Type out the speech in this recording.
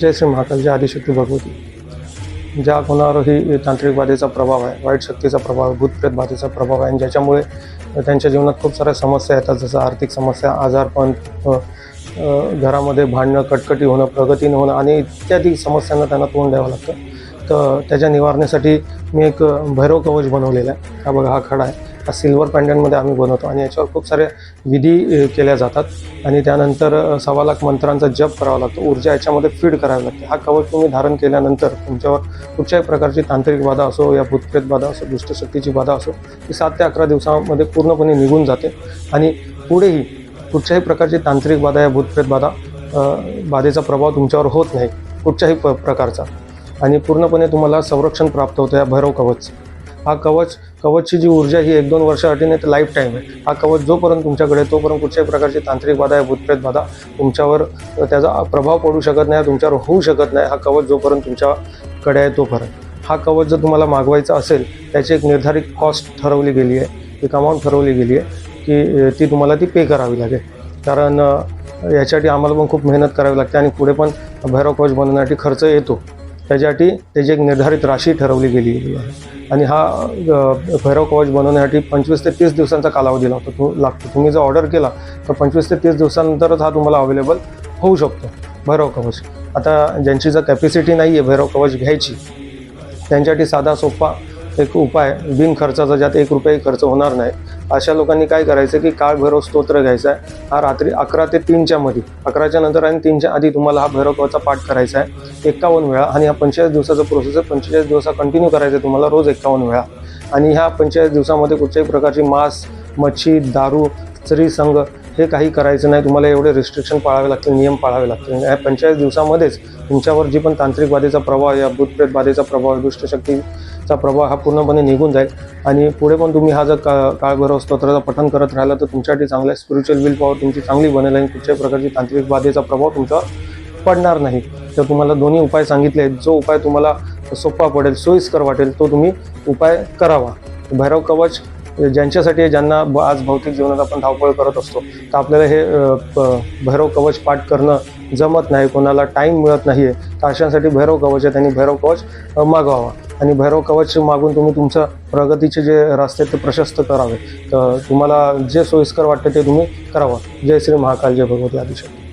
जय श्री महाकाल जय आदिशक्ती भगवती. ज्या कोणावरही तांत्रिक बाधेचा प्रभाव आहे वाईट शक्तीचा प्रभाव आहे भूतप्रेत बाधेचा प्रभाव आहे आणि ज्याच्यामुळे त्यांच्या जीवनात खूप साऱ्या समस्या येतात जसं आर्थिक समस्या आजारपण घरामध्ये भांडणं कटकटी होणं प्रगती न होणं आणि इत्यादी समस्यांना त्यांना तोंड द्यावं लागतं. तर त्याच्या निवारण्यासाठी मी एक भैरव कवच बनवलेला आहे. हा बघा हा खडा आहे. हा सिल्वर पॅन्डनमध्ये आम्ही बनवतो आणि याच्यावर खूप साऱ्या विधी केल्या जातात. आणि त्यानंतर सव्वा लाख मंत्रांचा जप करावा लागतो. ऊर्जा याच्यामध्ये फीड करावी लागते. हा कवच तुम्ही धारण केल्यानंतर तुमच्यावर कुठच्याही प्रकारची तांत्रिक बाधा असो या भूतप्रेत बाधा असो दुष्टशक्तीची बाधा असो ती सात ते अकरा दिवसामध्ये पूर्णपणे निघून जाते. आणि पुढेही कुठच्याही प्रकारची तांत्रिक बाधा या भूतप्रेत बाधा बाधेचा प्रभाव तुमच्यावर होत नाही कुठच्याही प प्रकारचा. आणि पूर्णपणे तुम्हाला संरक्षण प्राप्त होतं या भैरव कवच. हा कवच कवचची जी ऊर्जा ही एक दोन वर्षासाठी नाही तर लाईफ टाईम आहे. हा कवच जोपर्यंत तुमच्याकडे आहे, तोपर्यंत कुठच्याही प्रकारची तांत्रिक बाधा या भूतप्रेत बाधा तुमच्यावर त्याचा प्रभाव पडू शकत नाही तुमच्यावर होऊ शकत नाही. हा कवच जोपर्यंत तुमच्याकडे आहे तोपर्यंत. हा कवच जर तुम्हाला मागवायचा असेल त्याची एक निर्धारित कॉस्ट ठरवली गेली आहे एक अमाऊंट ठरवली गेली आहे की ती तुम्हाला ती पे करावी लागेल. कारण याच्यासाठी आम्हाला पण खूप मेहनत करावी लागते आणि पुढे पण भैरव कवच बनवण्यासाठी खर्च येतो. त्याच्यासाठी त्याची एक निर्धारित राशी ठरवली गेलेली आहे. आणि हा भैरव कवच बनवण्यासाठी पंचवीस ते तीस दिवसांचा कालावधी लागतो. तो लागतो. तुम्ही जर ऑर्डर केला तर पंचवीस ते तीस दिवसानंतरच हा तुम्हाला अवेलेबल होऊ शकतो. भैरव कवच. आता ज्यांची जर कॅपॅसिटी नाही आहे भैरव कवच घ्यायची त्यांच्यासाठी साधा सोपा एक उपाय बिन खर्चाचा ज्यात एक रुपयाही खर्च होणार नाही. अशा लोकांनी काय करायचं की काळ भैरव स्तोत्र घ्यायचा आहे. हा रात्री अकरा ते तीनच्या मध्ये अकराच्या नंतर आणि तीनच्या आधी तुम्हाला हा भैरव पाठ करायचा आहे. एकावन्न वेळा आणि हा पंचेचाळीस दिवसाचा प्रोसेस आहे. पंचेचाळीस दिवसा कंटिन्यू करायचं आहे तुम्हाला रोज एकावन्न वेळा. आणि ह्या पंचेचाळीस दिवसामध्ये कुठच्याही प्रकारची मांस मच्छी दारू स्त्रीसंग हे काही करायचं नाही. तुम्हाला एवढे रिस्ट्रिक्शन पाळावे लागतील नियम पाळावे लागतील. या पंचेचाळीस दिवसामध्येच तुमच्यावर जी पण तांत्रिक बाधेचा प्रभाव या भूतप्रेत बाधेचा प्रभाव दुष्टशक्तीचा प्रभाव हा पूर्णपणे निघून जाईल. आणि पुढे पण तुम्ही हा जर का काळभैरव स्तोत्राचं पठण करत राहिला तर तुमच्यासाठी चांगलं स्पिरिच्युअल विल पॉवर तुमची चांगली बनेल आणि कुठच्याही प्रकारची तांत्रिक बाधेचा प्रभाव तुमच्यावर पडणार नाही. तर तुम्हाला दोन्ही उपाय सांगितले आहेत. जो उपाय तुम्हाला सोपा पडेल सोयीस्कर वाटेल तो तुम्ही उपाय करावा. भैरव कवच ज्यांच्यासाठी ज्यांना ब- आज भौतिक जीवनात आपण धावपळ करत असतो तर आपल्याला हे प- भैरव कवच पाठ करणं जमत नाही कोणाला टाईम मिळत नाही आहे तर अशांसाठी भैरव कवच आहे त्यांनी भैरव कवच मागवावा. आणि भैरव कवच मागून तुम्ही तुमचं प्रगतीचे जे रस्ते आहेत ते प्रशस्त करावे. तर तुम्हाला जे सोयीस्कर वाटतं ते तुम्ही करावं. जय श्री महाकाल जय भगवती आदिशक्ती.